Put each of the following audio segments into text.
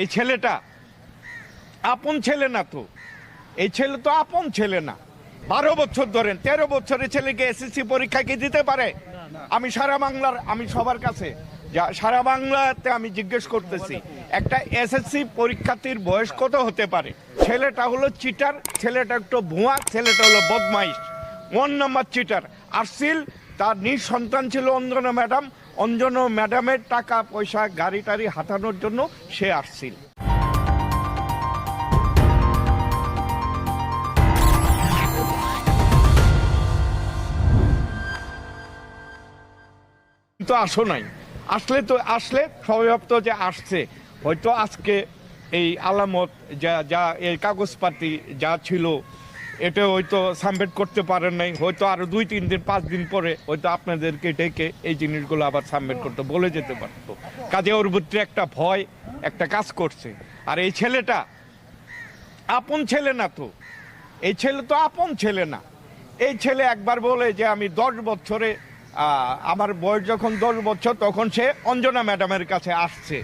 এই ছেলেটা আপন ছেলে না তো। এই ছেলে তো আপন ছেলে না। বারো বছর ধরেন, তেরো বছরের ছেলেকে এসএসসি পরীক্ষা কি দিতে পারে? আমি সারা বাংলার, আমি সবার কাছে সারা বাংলাতে আমি জিজ্ঞেস করতেছি, একটা এসএসসি পরীক্ষার্থীর বয়স কত হতে পারে? ছেলেটা হলো চিটার ছেলেটা একটু ভুয়া, ছেলেটা হলো বদমাইশ। ওয়ান নাম্বার চিটার আরসিল তার নিজ সন্তান ছিল অঞ্জনা ম্যাডাম অঞ্জনা ম্যাডামের টাকা পয়সা গাড়ি টাড়ি হাতানোর জন্য সে আসছিল। তো আসো নাই। আসলে তো আসলে স্বভাবত যে আসছে, হয়তো আজকে এই আলামত যা যা এই কাগজপাতি যা ছিল এটা হয়তো সাবমিট করতে পারেন নাই, হয়তো আরও দুই, তিন দিন, পাঁচ দিন পরে হয়তো আপনাদেরকে ডেকে এই জিনিসগুলো আবার সাবমিট করতে বলে যেতে পারতো। কাজে ওর ভিতরে একটা ভয়, একটা কাজ করছে। আর এই ছেলেটা আপন ছেলে না তো। এই ছেলে তো আপন ছেলে না। এই ছেলে একবার বলে যে, আমি দশ বছরে আমার বয়স যখন দশ বছর, তখন সে অঞ্জনা ম্যাডামের কাছে আসছে।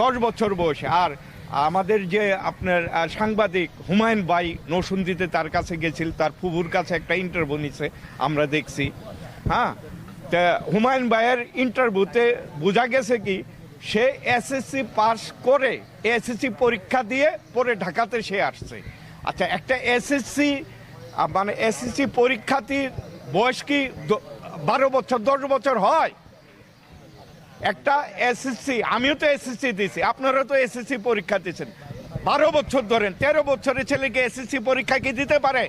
দশ বছর বয়সে। আর আমাদের যে আপনার সাংবাদিক হুমায়ুন বাই নসুন্দিতে তার কাছে গেছিল, তার ফুবুর কাছে একটা ইন্টারভিউ নিছে, আমরা দেখছি। হ্যাঁ? তা হুমায়ুন ভাইয়ের ইন্টারভিউতে বোঝা গেছে কি, সে এসএসসি পাস করে এসএসসি পরীক্ষা দিয়ে পরে ঢাকাতে সে আসছে। আচ্ছা একটা এসএসসি মানে এসএসসি পরীক্ষার্থীর বয়স কি বারো বছর, দশ বছর হয়? একটা এসএসসি আমিও তো এসএসসি দিয়েছি আপনারা তো এসএসসি পরীক্ষা দিয়েছেন বারো বছর ধরেন, তেরো বছরের ছেলেকে এসএসসি পরীক্ষা কি দিতে পারে?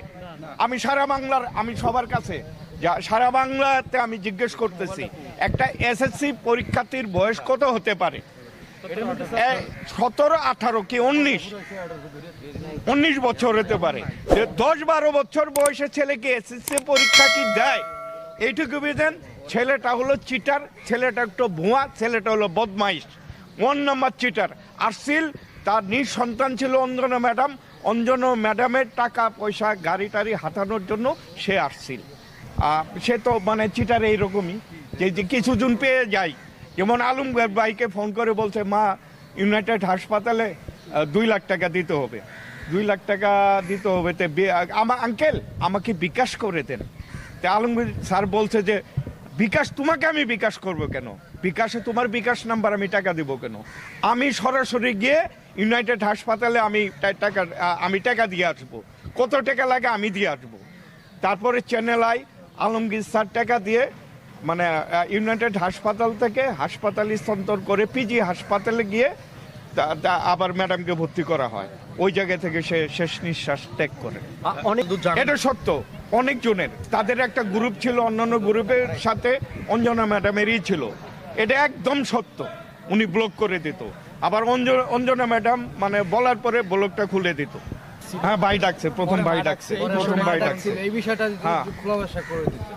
আমি সারা বাংলার, আমি সবার কাছে, যা, সারা বাংলাতে আমি জিজ্ঞেস করতেছি, একটা এসএসসি পরীক্ষার্থীর বয়স কত হতে পারে? সতেরো, আঠারো কি উনিশ? উনিশ বছর হতে পারে। দশ, বারো বছর বয়সের ছেলেকে এসএসসি পরীক্ষা কি দেয়? এইটুকু বুঝেন? ছেলেটা হলো চিটার ছেলেটা একটু ভুয়া, ছেলেটা হলো বদমাইশ। ওয়ান নাম্বার চিটার আরসিল তার নিজ সন্তান ছিল অঞ্জনা ম্যাডাম। অঞ্জন ম্যাডামের টাকা, পয়সা, গাড়ি টাড়ি হাতানোর জন্য সে আসছিল সে তো মানে চিটার এইরকমই। যে যে কিছুজন পেয়ে যায়। যেমন আলমগীর ভাইকে ফোন করে বলছে, মা ইউনাইটেড হাসপাতালে দুই লাখ টাকা দিতে হবে। দুই লাখ টাকা দিতে হবে। তে আমার আঙ্কেল আমাকে বিকাশ করে দেন। তে আলমগীর স্যার বলছে যে বিকাশ তোমাকে আমি বিকাশ করব কেন? বিকাশে তোমার বিকাশ নাম্বার আমি টাকা দিব কেন? আমি সরাসরি গিয়ে ইউনাইটেড হাসপাতালে আমি টাকা আমি টাকা দিয়ে আসব। কত টাকা লাগে আমি দিয়ে আসব। তারপরে চ্যানেল আই আলমগীর স্যার টাকা দিয়ে মানে ইউনাইটেড হাসপাতাল থেকে হাসপাতাল স্থানান্তর করে পিজি হাসপাতালে গিয়ে আবার ম্যাডামকে ভর্তি করা হয়। ওই জায়গা থেকে সে শেষ নিঃশ্বাস ত্যাগ করে। অনেক এটা সত্য। অনেকজনের। তাদের একটা গ্রুপ ছিল অন্যান্য গ্রুপের সাথে অঞ্জনা ম্যাডামেরই ছিল। এটা একদম সত্য। উনি ব্লক করে দিত। আবার অঞ্জ- অঞ্জনা ম্যাডাম মানে বলার পরে ব্লকটা খুলে দিত। হ্যাঁ ভাই ডাকছে প্রথম ভাই ডাকছে প্রথম ভাই ডাকছে এই বিষয়টা হ্যাঁ। করে দিতে।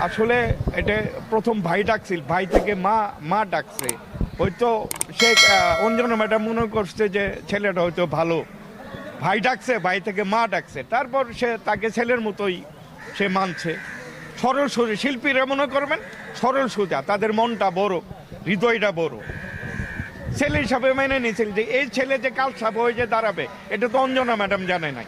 আসলে এটা প্রথম ভাই ডাকছিল ভাই থেকে মা মা ডাকছে হয়তো সে অঞ্জনা ম্যাডাম মনে করছে যে ছেলেটা হয়তো ভালো। ভাই ডাকছে, ভাই থেকে মা ডাকছে। তারপর সে তাকে ছেলের মতোই সে মানছে। সরল সোজা, শিল্পীরা মনে করবেন, সরল সোজা, তাদের মনটা বড়, হৃদয়টা বড়। ছেলে হিসাবে মেনে নিয়েছিল যে, এই ছেলে যে কাল সাপ হয়ে যে দাঁড়াবে, এটা তো অঞ্জনা ম্যাডাম জানে নাই।